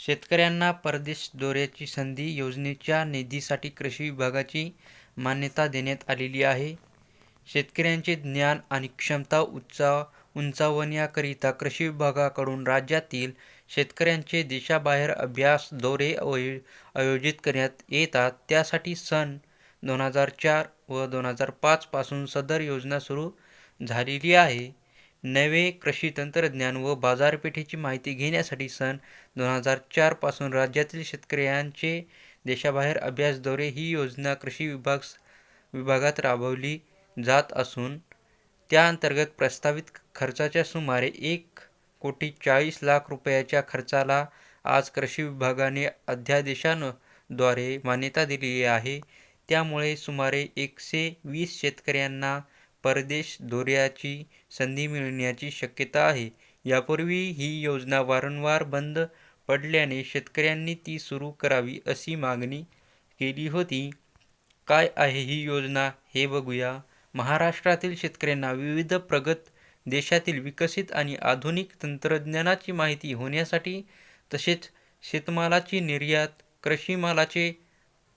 शेतकऱ्यांना परदेश दौऱ्याची संधी योजनेच्या निधीसाठी कृषी विभागाची मान्यता देण्यात आलेली आहे. शेतकऱ्यांचे ज्ञान आणि क्षमता उंचा उंचावण्याकरिता कृषी विभागाकडून राज्यातील शेतकऱ्यांचे देशाबाहेर अभ्यास दौरे आयोजित करण्यात येतात. त्यासाठी सन दोन हजार चार व दोन हजार पाचपासून सदर योजना सुरू झालेली आहे. नवे कृषी तंत्रज्ञान व बाजारपेठेची माहिती घेण्यासाठी सन दोन हजार चारपासून राज्यातील शेतकऱ्यांचे देशाबाहेर अभ्यास दौरे ही योजना कृषी विभागात राबवली जात असून त्याअंतर्गत प्रस्तावित खर्चाच्या सुमारे एक कोटी चाळीस लाख रुपयाच्या खर्चाला आज कृषी विभागाने अध्यादेशांद्वारे मान्यता दिलेली आहे. त्यामुळे सुमारे एकशे वीस शेतकऱ्यांना परदेश दौऱ्याची संधी मिळण्याची शक्यता आहे. यापूर्वी ही योजना वारंवार बंद पडल्याने शेतकऱ्यांनी ती सुरू करावी अशी मागणी केली होती. काय आहे ही योजना हे बघूया. महाराष्ट्रातील शेतकऱ्यांना विविध प्रगत देशातील विकसित आणि आधुनिक तंत्रज्ञानाची माहिती होण्यासाठी तसेच शेतमालाची निर्यात, कृषी मालाचे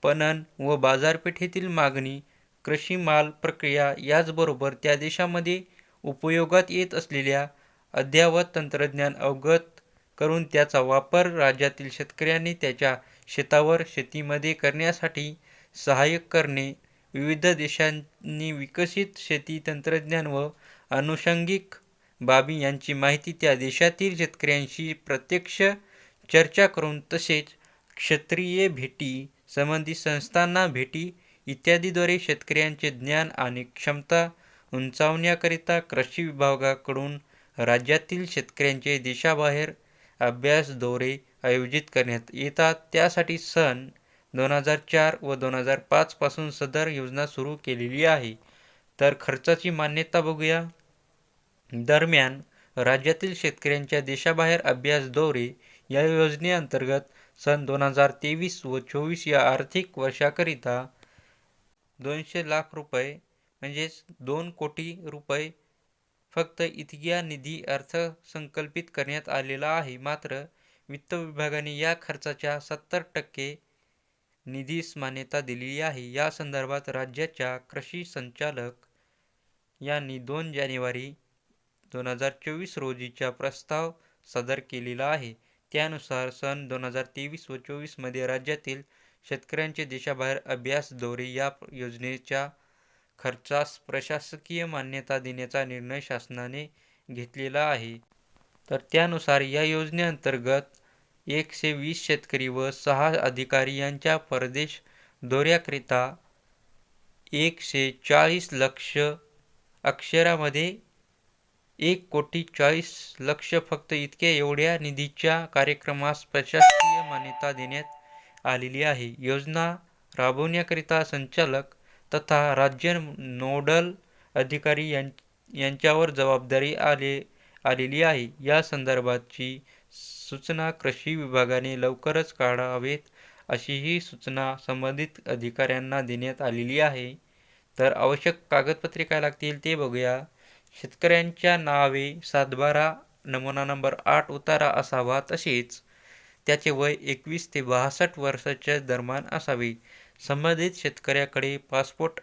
पणन व बाजारपेठेतील मागणी, कृषी माल प्रक्रिया याचबरोबर त्या देशामध्ये उपयोगात येत असलेल्या अद्ययावत तंत्रज्ञान अवगत करून त्याचा वापर राज्यातील शेतकऱ्यांनी त्याच्या शेतावर शेतीमध्ये करण्यासाठी सहाय्य करणे, विविध देशांनी विकसित शेती तंत्रज्ञान व आनुषंगिक बाबी यांची माहिती त्या देशातील शेतकऱ्यांशी प्रत्यक्ष चर्चा करून तसेच क्षेत्रीय भेटी, संबंधित संस्थांना भेटी इत्यादीद्वारे शेतकऱ्यांचे ज्ञान आणि क्षमता उंचावण्याकरिता कृषी विभागाकडून राज्यातील शेतकऱ्यांचे देशाबाहेर अभ्यास दौरे आयोजित करण्यात येतात. त्यासाठी सन दोन हजार चार व दोन हजार पाचपासून सदर योजना सुरू केलेली आहे. तर खर्चाची मान्यता बघूया. दरम्यान राज्यातील शेतकऱ्यांच्या देशाबाहेर अभ्यास दौरे या योजनेअंतर्गत सन दोन हजार तेवीस व चोवीस या आर्थिक वर्षाकरिता दोनशे लाख रुपये म्हणजेच दोन कोटी रुपये फक्त इतक्या निधी अर्थसंकल्पित करण्यात आलेला आहे. मात्र वित्त विभागाने या खर्चाच्या सत्तर टक्के निधीस मान्यता दिलेली आहे. या संदर्भात राज्याच्या कृषी संचालक यांनी दोन जानेवारी दोन हजार चोवीस रोजीचा प्रस्ताव सादर केलेला आहे. त्यानुसार सन दोन हजार तेवीस व चोवीसमध्ये राज्यातील शेतकऱ्यांचे देशाबाहेर अभ्यास दौरे या योजनेच्या खर्चास प्रशासकीय मान्यता देण्याचा निर्णय शासनाने घेतलेला आहे. तर त्यानुसार या योजनेअंतर्गत एकशे वीस शेतकरी व सहा अधिकारी यांच्या परदेश दौऱ्याकरिता एकशे चाळीस लक्ष अक्षरामध्ये एक कोटी चाळीस लक्ष फक्त इतक्या एवढ्या निधीच्या कार्यक्रमास प्रशासकीय मान्यता देण्यात आलेली आहे. योजना राबवण्याकरिता संचालक तथा राज्य नोडल अधिकारी यांच्यावर जबाबदारी आले आलेली आहे. या संदर्भाची सूचना कृषी विभागाने लवकरच काढावेत अशीही सूचना संबंधित अधिकाऱ्यांना देण्यात आलेली आहे. तर आवश्यक कागदपत्रे काय लागतील ते बघूया. शेतकऱ्यांच्या नावे सातबारा नमुना नंबर आठ उतारा असावा तसेच त्याचे वय एकवीस ते बासष्ट वर्षाच्या दरम्यान असावे. संबंधित शेतकऱ्याकडे पासपोर्ट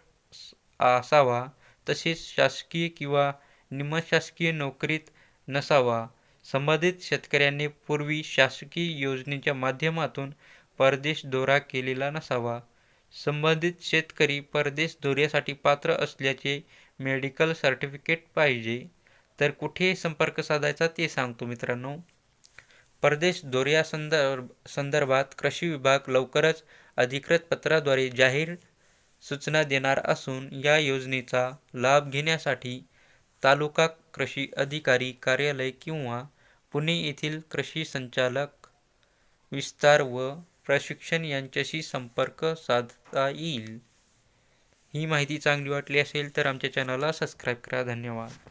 असावा तसेच शासकीय किंवा निमशासकीय नोकरीत नसावा. संबंधित शेतकऱ्याने पूर्वी शासकीय योजनेच्या माध्यमातून परदेश दौरा केलेला नसावा. संबंधित शेतकरी परदेश दौऱ्यासाठी पात्र असल्याचे मेडिकल सर्टिफिकेट पाहिजे. तर कुठे संपर्क साधायचा ते सांगतो मित्रांनो. परदेश दौऱ्यासंदर्भात कृषी विभाग लवकरच अधिकृत पत्राद्वारे जाहीर सूचना देणार असून या योजनेचा लाभ घेण्यासाठी तालुका कृषी अधिकारी कार्यालय किंवा पुणे येथील कृषी संचालक, विस्तार व प्रशिक्षण यांच्याशी संपर्क साधता येईल. ही माहिती चांगली वाटली असेल तर आमच्या चॅनलला सबस्क्राईब करा. धन्यवाद.